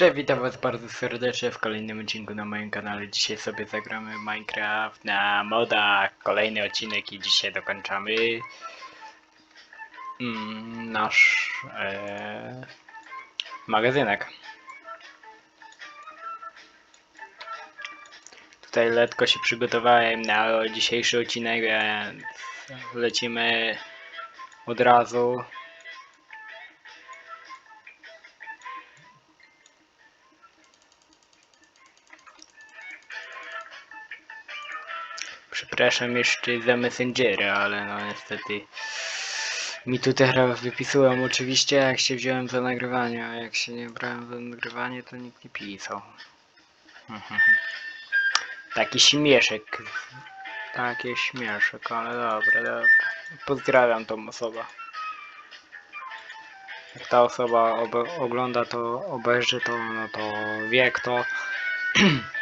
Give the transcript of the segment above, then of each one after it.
Cześć, witam was bardzo serdecznie w kolejnym odcinku na moim kanale. Dzisiaj sobie zagramy Minecraft na modach. Kolejny odcinek i dzisiaj dokończamy mm, nasz e, magazynek. Tutaj letko się przygotowałem na dzisiejszy odcinek, więc lecimy od razu. Przepraszam jeszcze za Messengera, ale no niestety mi tu teraz wypisują oczywiście jak się wziąłem za nagrywanie, a jak się nie brałem za nagrywanie to nikt nie pisał. Taki śmieszek. Taki śmieszek, ale dobra, dobra. Pozdrawiam tą osobę. Jak ta osoba ogląda to, obejrzy to, no to wie kto.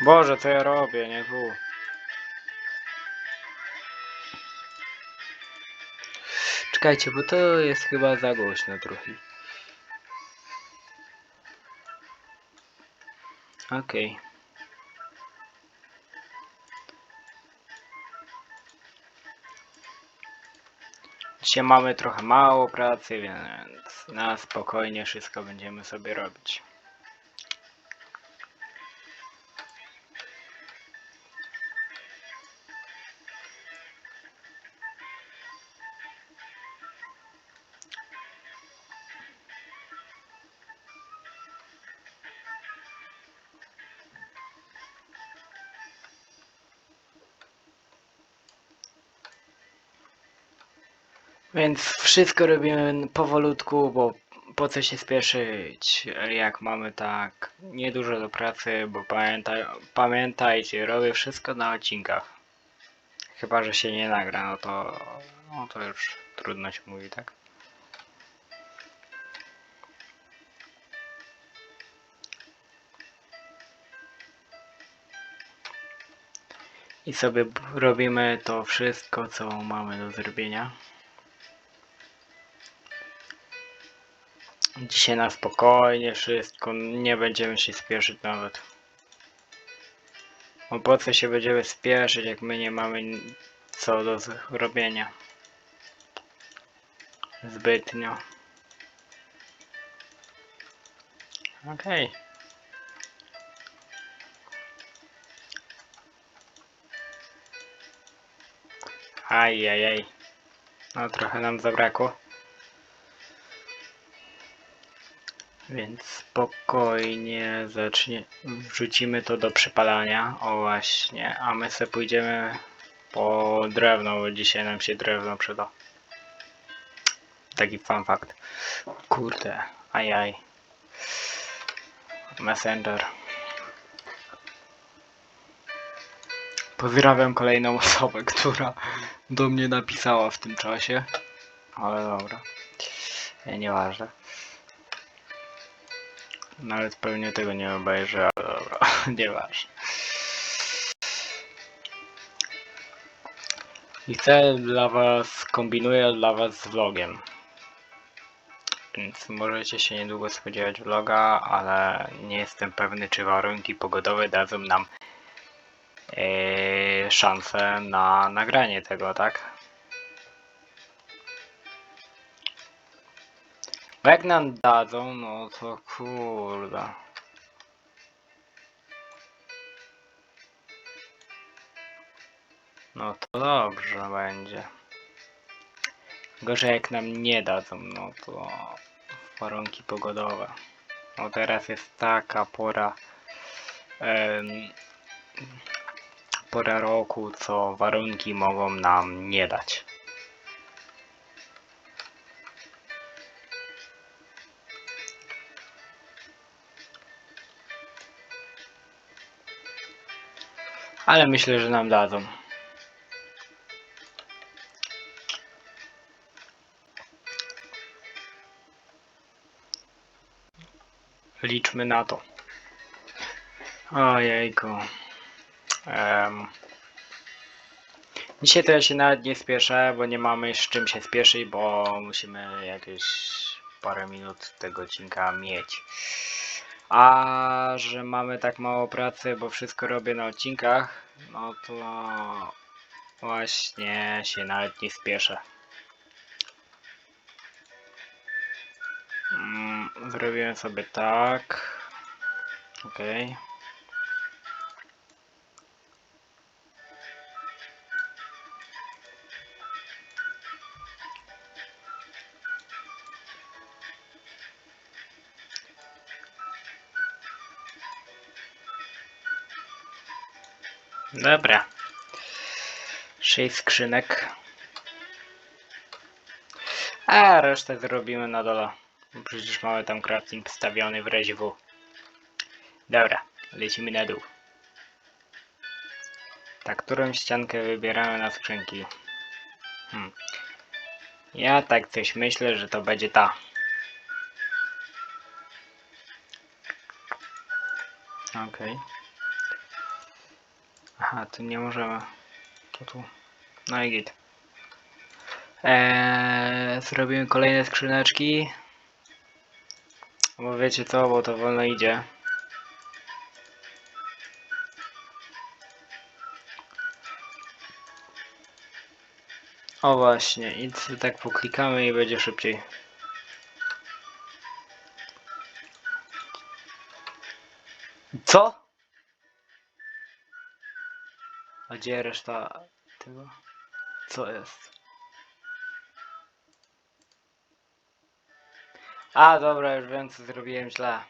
Boże, co ja robię, nie tu. Czekajcie, bo to jest chyba za głośno trochę. Okej. Dzisiaj mamy trochę mało pracy, więc na spokojnie wszystko będziemy sobie robić. Więc wszystko robimy powolutku, bo po co się spieszyć, jak mamy tak niedużo do pracy, bo pamiętaj, pamiętajcie, robię wszystko na odcinkach. Chyba, że się nie nagra, no to, no to już trudno się mówi, tak? I sobie robimy to wszystko, co mamy do zrobienia. Dzisiaj na spokojnie wszystko, nie będziemy się spieszyć nawet. Bo po co się będziemy spieszyć, jak my nie mamy co do zrobienia. Zbytnio. Okej. Ajajaj. No trochę nam zabrakło. Więc spokojnie zacznie, wrzucimy to do przypalania. O właśnie, a my sobie pójdziemy po drewno, bo dzisiaj nam się drewno przyda. Taki fun fact. Kurde, ajaj. Messenger. Pozdrawiam kolejną osobę, która do mnie napisała w tym czasie. Ale dobra. E, Nieważne. Nawet pewnie tego nie obejrzę, ale dobra, nieważne. I chcę dla was, kombinuję dla was z vlogiem. Więc możecie się niedługo spodziewać vloga, ale nie jestem pewny, czy warunki pogodowe dadzą nam e, szansę na nagranie tego, tak? Jak nam dadzą, no to kurde. No to dobrze będzie. Gorzej jak nam nie dadzą, no to warunki pogodowe. No teraz jest taka pora em, pora roku, co warunki mogą nam nie dać. Ale myślę, że nam dadzą. Liczmy na to. Ojejku. Em, Dzisiaj to ja się nawet nie spieszę, bo nie mamy z czym się spieszyć, bo musimy jakieś parę minut tego odcinka mieć. A że mamy tak mało pracy, bo wszystko robię na odcinkach, no to właśnie się nawet nie spieszę. Mm, Zrobiłem sobie tak. Okej. Dobra. Sześć skrzynek. A resztę zrobimy na dole. Przecież mamy tam crafting wstawiony w razie W. Dobra, lecimy na dół. Tak, którą ściankę wybieramy na skrzynki? Hmm. Ja tak coś myślę, że to będzie ta. Okej. Aha, tu nie możemy. To tu. No i git. Eee, zrobimy kolejne skrzyneczki. Bo wiecie co, bo to wolno idzie. O właśnie, i tak poklikamy i będzie szybciej. Co? Gdzie reszta tego? Co jest? A, dobra, już wiem co zrobiłem źle.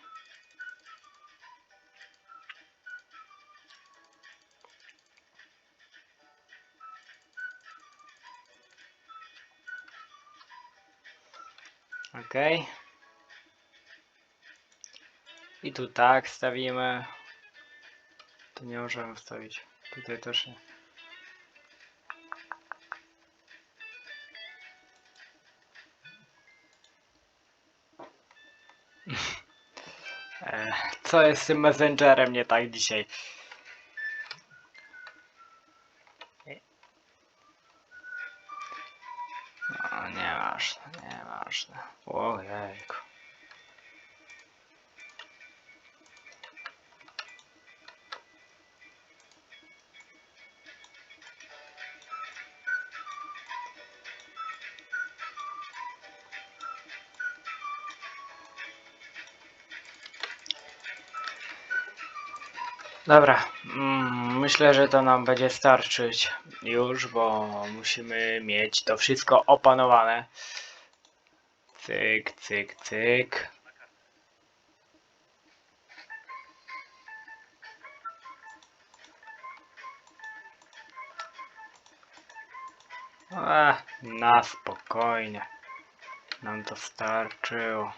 I tu tak stawimy. Tu nie możemy wstawić. Tutaj też nie. E, Co jest z tym messengerem nie tak dzisiaj? No, nieważne, nieważne. Ojejku. Dobra, mm, myślę, że to nam będzie starczyć już, bo musimy mieć to wszystko opanowane. Cyk, cyk, cyk. A, na spokojnie. Nam to starczyło.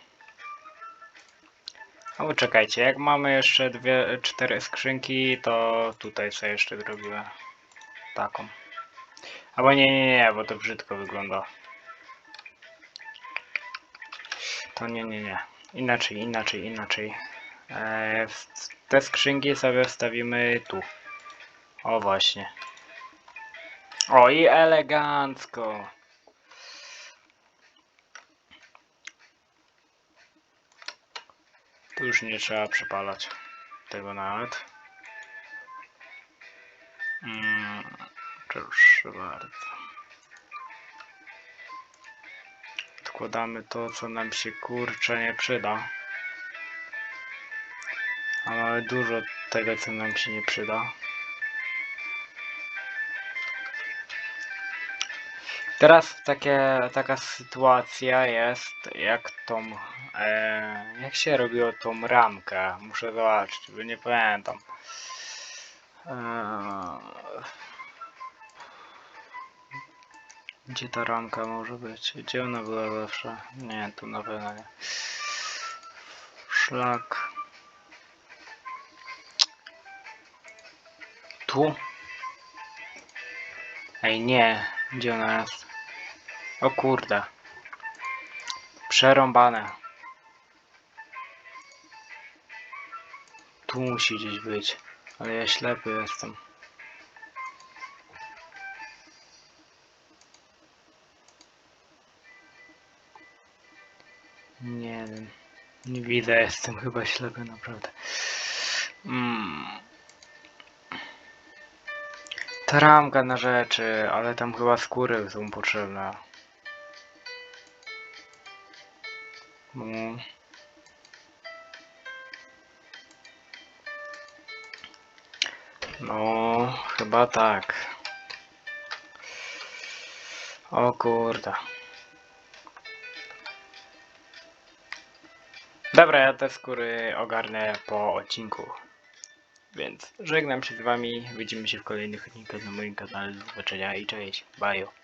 O, czekajcie, jak mamy jeszcze dwie, cztery skrzynki, to tutaj sobie jeszcze zrobimy taką. Albo nie, nie, nie, bo to brzydko wygląda. To nie, nie, nie. Inaczej, inaczej, inaczej. Eee, te skrzynki sobie wstawimy tu. O, właśnie. O, i elegancko. Tu już nie trzeba przepalać tego nawet. Mm, proszę bardzo. Odkładamy to, co nam się kurczę nie przyda. A mamy dużo tego, co nam się nie przyda. Teraz takie, taka sytuacja jest, jak tą, e, jak się robiło tą ramkę, muszę zobaczyć, bo nie pamiętam. E, gdzie ta ramka może być? Gdzie ona była zawsze? Nie, tu na pewno nie. Szlak. Tu? Ej, nie. Gdzie ona jest? O kurde. Przerąbane. Tu musi gdzieś być. Ale ja ślepy jestem. Nie wiem. Nie widzę, jestem chyba ślepy naprawdę. Mm. Ta na rzeczy, ale tam chyba skóry są potrzebne. Mm. No, chyba tak. O kurde. Dobra, ja te skóry ogarnę po odcinku. Więc żegnam się z wami. Widzimy się w kolejnych odcinkach na moim kanale. Do zobaczenia i cześć. Bye.